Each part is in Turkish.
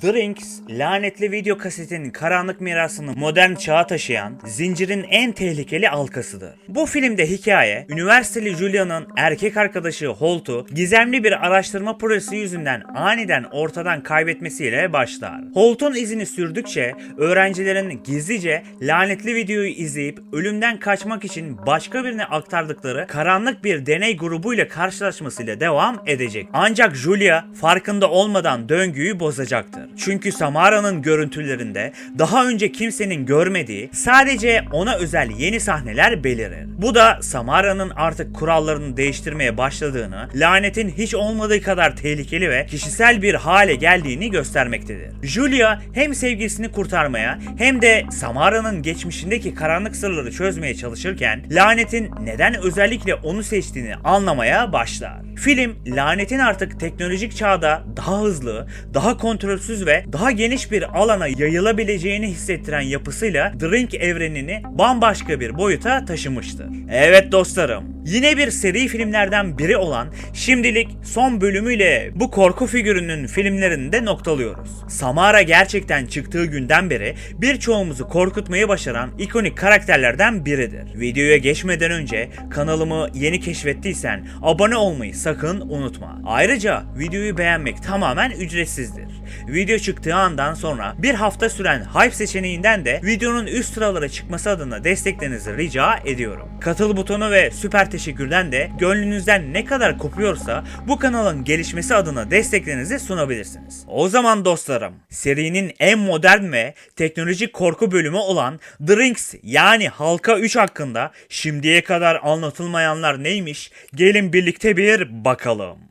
The Rings, lanetli video kasetinin karanlık mirasını modern çağa taşıyan zincirin en tehlikeli halkasıdır. Bu filmde hikaye, üniversiteli Julia'nın erkek arkadaşı Holt'u gizemli bir araştırma projesi yüzünden aniden ortadan kaybetmesiyle başlar. Holt'un izini sürdükçe öğrencilerin gizlice lanetli videoyu izleyip ölümden kaçmak için başka birine aktardıkları karanlık bir deney grubuyla karşılaşmasıyla devam edecek. Ancak Julia farkında olmadan döngüyü bozacaktır. Çünkü Samara'nın görüntülerinde daha önce kimsenin görmediği sadece ona özel yeni sahneler belirir. Bu da Samara'nın artık kurallarını değiştirmeye başladığını, lanetin hiç olmadığı kadar tehlikeli ve kişisel bir hale geldiğini göstermektedir. Julia hem sevgilisini kurtarmaya hem de Samara'nın geçmişindeki karanlık sırları çözmeye çalışırken lanetin neden özellikle onu seçtiğini anlamaya başlar. Film lanetin artık teknolojik çağda daha hızlı, daha kontrolsüz ve daha geniş bir alana yayılabileceğini hissettiren yapısıyla Ring evrenini bambaşka bir boyuta taşımıştır. Evet dostlarım, yine bir seri filmlerden biri olan şimdilik son bölümüyle bu korku figürünün filmlerini de noktalıyoruz. Samara gerçekten çıktığı günden beri birçoğumuzu korkutmayı başaran ikonik karakterlerden biridir. Videoya geçmeden önce kanalımı yeni keşfettiysen abone olmayı sakın unutma. Ayrıca videoyu beğenmek tamamen ücretsizdir. Video çıktığı andan sonra bir hafta süren hype seçeneğinden de videonun üst sıralara çıkması adına desteklerinizi rica ediyorum. Katıl butonu ve süper teşekkürden de gönlünüzden ne kadar kopuyorsa bu kanalın gelişmesi adına desteklerinizi sunabilirsiniz. O zaman dostlarım serinin en modern ve teknolojik korku bölümü olan The Rings yani Halka 3 hakkında şimdiye kadar anlatılmayanlar neymiş gelin birlikte bir bakalım.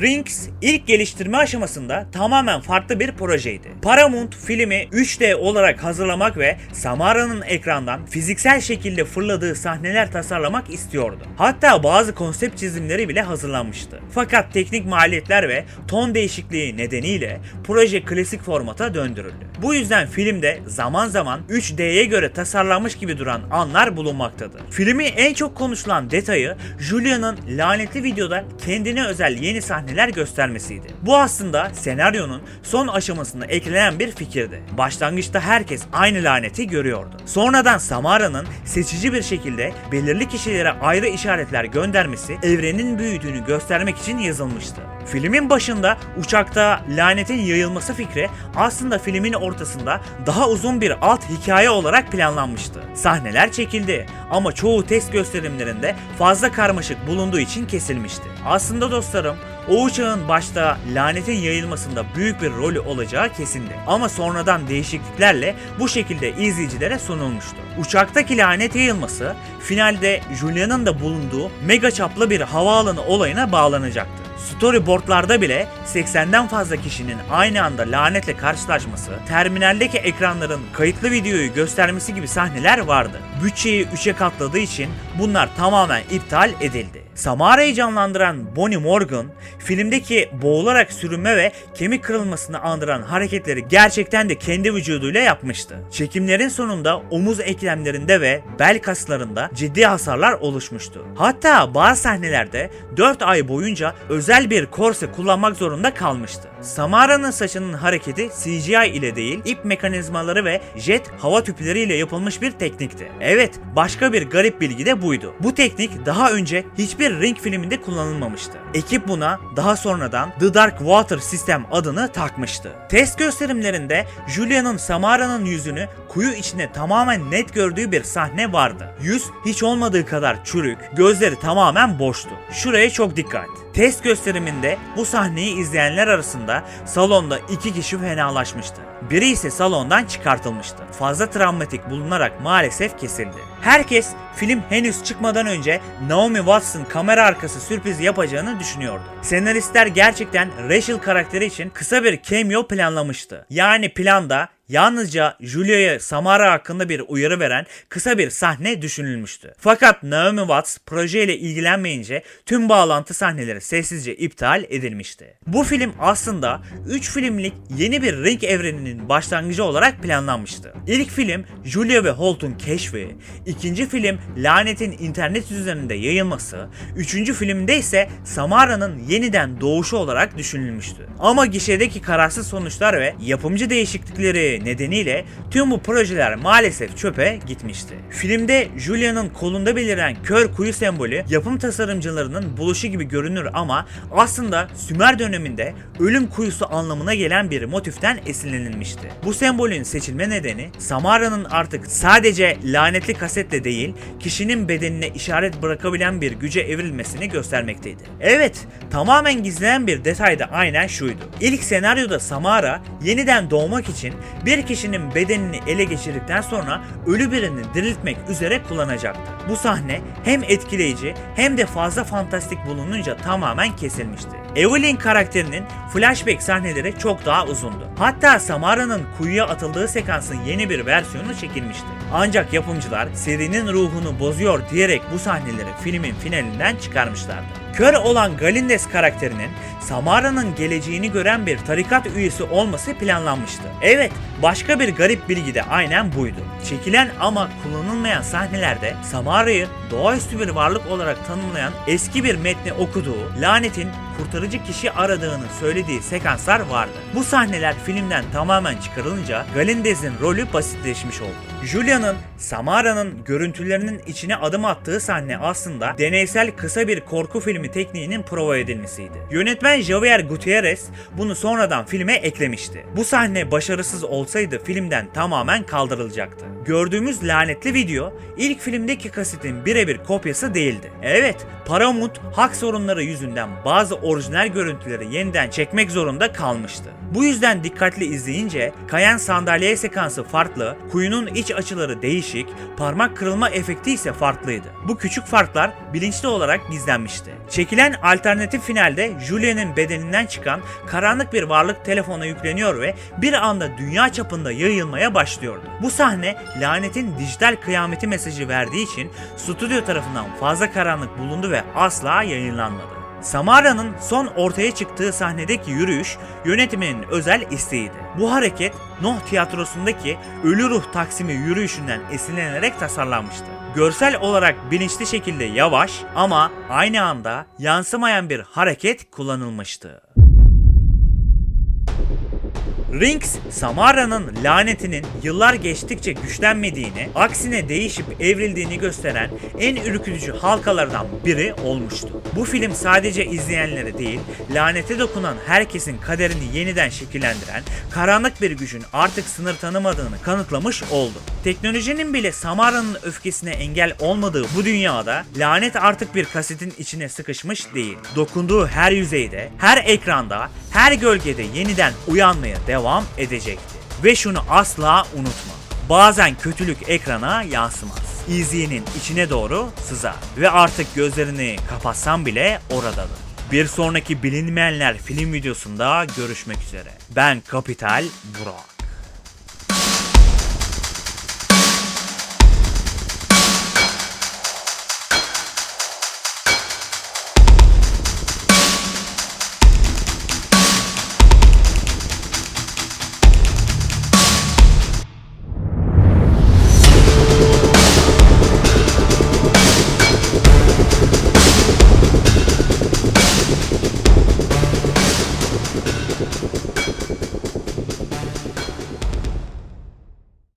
Rings ilk geliştirme aşamasında tamamen farklı bir projeydi. Paramount filmi 3D olarak hazırlamak ve Samara'nın ekrandan fiziksel şekilde fırladığı sahneler tasarlamak istiyordu. Hatta bazı konsept çizimleri bile hazırlanmıştı. Fakat teknik maliyetler ve ton değişikliği nedeniyle proje klasik formata döndürüldü. Bu yüzden filmde zaman zaman 3D'ye göre tasarlanmış gibi duran anlar bulunmaktadır. Filmi en çok konuşulan detayı Julia'nın lanetli videoda kendine özel yeni sahneler göstermesiydi. Bu aslında senaryonun son aşamasında eklenen bir fikirdi. Başlangıçta herkes aynı laneti görüyordu. Sonradan Samara'nın seçici bir şekilde belirli kişilere ayrı işaretler göndermesi evrenin büyüdüğünü göstermek için yazılmıştı. Filmin başında uçakta lanetin yayılması fikri aslında filmin ortasında daha uzun bir alt hikaye olarak planlanmıştı. Sahneler çekildi ama çoğu test gösterimlerinde fazla karmaşık bulunduğu için kesilmişti. Aslında dostlarım o uçağın başta lanetin yayılmasında büyük bir rolü olacağı kesindi. Ama sonradan değişikliklerle bu şekilde izleyicilere sunulmuştu. Uçaktaki lanet yayılması finalde Julia'nın da bulunduğu mega çaplı bir havaalanı olayına bağlanacaktı. Storyboardlarda bile 80'den fazla kişinin aynı anda lanetle karşılaşması, terminaldeki ekranların kayıtlı videoyu göstermesi gibi sahneler vardı. Bütçeyi 3'e katladığı için bunlar tamamen iptal edildi. Samara'yı canlandıran Bonnie Morgan, filmdeki boğularak sürünme ve kemik kırılmasını andıran hareketleri gerçekten de kendi vücuduyla yapmıştı. Çekimlerin sonunda omuz eklemlerinde ve bel kaslarında ciddi hasarlar oluşmuştu. Hatta bazı sahnelerde 4 ay boyunca özel bir korse kullanmak zorunda kalmıştı. Samara'nın saçının hareketi CGI ile değil, ip mekanizmaları ve jet hava tüpleriyle yapılmış bir teknikti. Evet, başka bir garip bilgi de buydu. Bu teknik daha önce hiçbir Ring filminde kullanılmamıştı. Ekip buna daha sonradan The Dark Water System adını takmıştı. Test gösterimlerinde Julia'nın Samara'nın yüzünü kuyu içinde tamamen net gördüğü bir sahne vardı. Yüz hiç olmadığı kadar çürük, gözleri tamamen boştu. Şuraya çok dikkat. Test gösteriminde bu sahneyi izleyenler arasında salonda iki kişi fenalaşmıştı. Biri ise salondan çıkartılmıştı. Fazla travmatik bulunarak maalesef kesildi. Herkes film henüz çıkmadan önce Naomi Watts'ın kamera arkası sürpriz yapacağını düşünüyordu. Senaristler gerçekten Rachel karakteri için kısa bir cameo planlamıştı. Yani planda yalnızca Julia'ya Samara hakkında bir uyarı veren kısa bir sahne düşünülmüştü. Fakat Naomi Watts projeyle ilgilenmeyince tüm bağlantı sahneleri sessizce iptal edilmişti. Bu film aslında 3 filmlik yeni bir Ring evreninin başlangıcı olarak planlanmıştı. İlk film Julia ve Holt'un keşfi, ikinci film lanetin internet üzerinde yayılması, üçüncü filmde ise Samara'nın yeniden doğuşu olarak düşünülmüştü. Ama gişedeki kararsız sonuçlar ve yapımcı değişiklikleri nedeniyle tüm bu projeler maalesef çöpe gitmişti. Filmde Julia'nın kolunda beliren kör kuyu sembolü yapım tasarımcılarının buluşu gibi görünür ama aslında Sümer döneminde ölüm kuyusu anlamına gelen bir motiften esinlenilmişti. Bu sembolün seçilme nedeni Samara'nın artık sadece lanetli kasetle değil, kişinin bedenine işaret bırakabilen bir güce evrilmesini göstermekteydi. Evet, tamamen gizlenen bir detay da aynen şuydu. İlk senaryoda Samara yeniden doğmak için bir kişinin bedenini ele geçirdikten sonra ölü birini diriltmek üzere kullanacaktı. Bu sahne hem etkileyici hem de fazla fantastik bulununca tamamen kesilmişti. Evelyn karakterinin flashback sahneleri çok daha uzundu. Hatta Samara'nın kuyuya atıldığı sekansın yeni bir versiyonu çekilmişti. Ancak yapımcılar serinin ruhunu bozuyor diyerek bu sahneleri filmin finalinden çıkarmışlardı. Kör olan Galindes karakterinin Samara'nın geleceğini gören bir tarikat üyesi olması planlanmıştı. Evet, başka bir garip bilgi de aynen buydu. Çekilen ama kullanılmayan sahnelerde Samara'yı doğaüstü bir varlık olarak tanımlayan eski bir metni okuduğu, lanetin kurtarıcı kişi aradığını söylediği sekanslar vardı. Bu sahneler filmden tamamen çıkarılınca Galindez'in rolü basitleşmiş oldu. Julia'nın Samara'nın görüntülerinin içine adım attığı sahne aslında deneysel kısa bir korku filmi tekniğinin prova edilmesiydi. Yönetmen Javier Gutierrez bunu sonradan filme eklemişti. Bu sahne başarısız olsaydı filmden tamamen kaldırılacaktı. Gördüğümüz lanetli video ilk filmdeki kasetin birebir kopyası değildi. Evet, Paramount hak sorunları yüzünden bazı orijinal görüntüleri yeniden çekmek zorunda kalmıştı. Bu yüzden dikkatli izleyince kayan sandalye sekansı farklı, kuyunun iç açıları değişik, parmak kırılma efekti ise farklıydı. Bu küçük farklar bilinçli olarak gizlenmişti. Çekilen alternatif finalde Julia'nın bedeninden çıkan karanlık bir varlık telefona yükleniyor ve bir anda dünya çapında yayılmaya başlıyordu. Bu sahne lanetin dijital kıyameti mesajı verdiği için stüdyo tarafından fazla karanlık bulundu ve asla yayınlanmadı. Samara'nın son ortaya çıktığı sahnedeki yürüyüş yönetiminin özel isteğiydi. Bu hareket Noh tiyatrosundaki Ölü Ruh Taksimi yürüyüşünden esinlenerek tasarlanmıştı. Görsel olarak bilinçli şekilde yavaş ama aynı anda yansımayan bir hareket kullanılmıştı. Rings, Samara'nın lanetinin yıllar geçtikçe güçlenmediğini, aksine değişip evrildiğini gösteren en ürkütücü halkalardan biri olmuştu. Bu film sadece izleyenleri değil, lanete dokunan herkesin kaderini yeniden şekillendiren, karanlık bir gücün artık sınır tanımadığını kanıtlamış oldu. Teknolojinin bile Samara'nın öfkesine engel olmadığı bu dünyada lanet artık bir kasetin içine sıkışmış değil. Dokunduğu her yüzeyde, her ekranda, her gölgede yeniden uyanmaya devam edecekti. Ve şunu asla unutma. Bazen kötülük ekrana yansımaz. İzleyenin içine doğru sızar ve artık gözlerini kapatsan bile oradadır. Bir sonraki bilinmeyenler film videosunda görüşmek üzere. Ben Kapital Burak.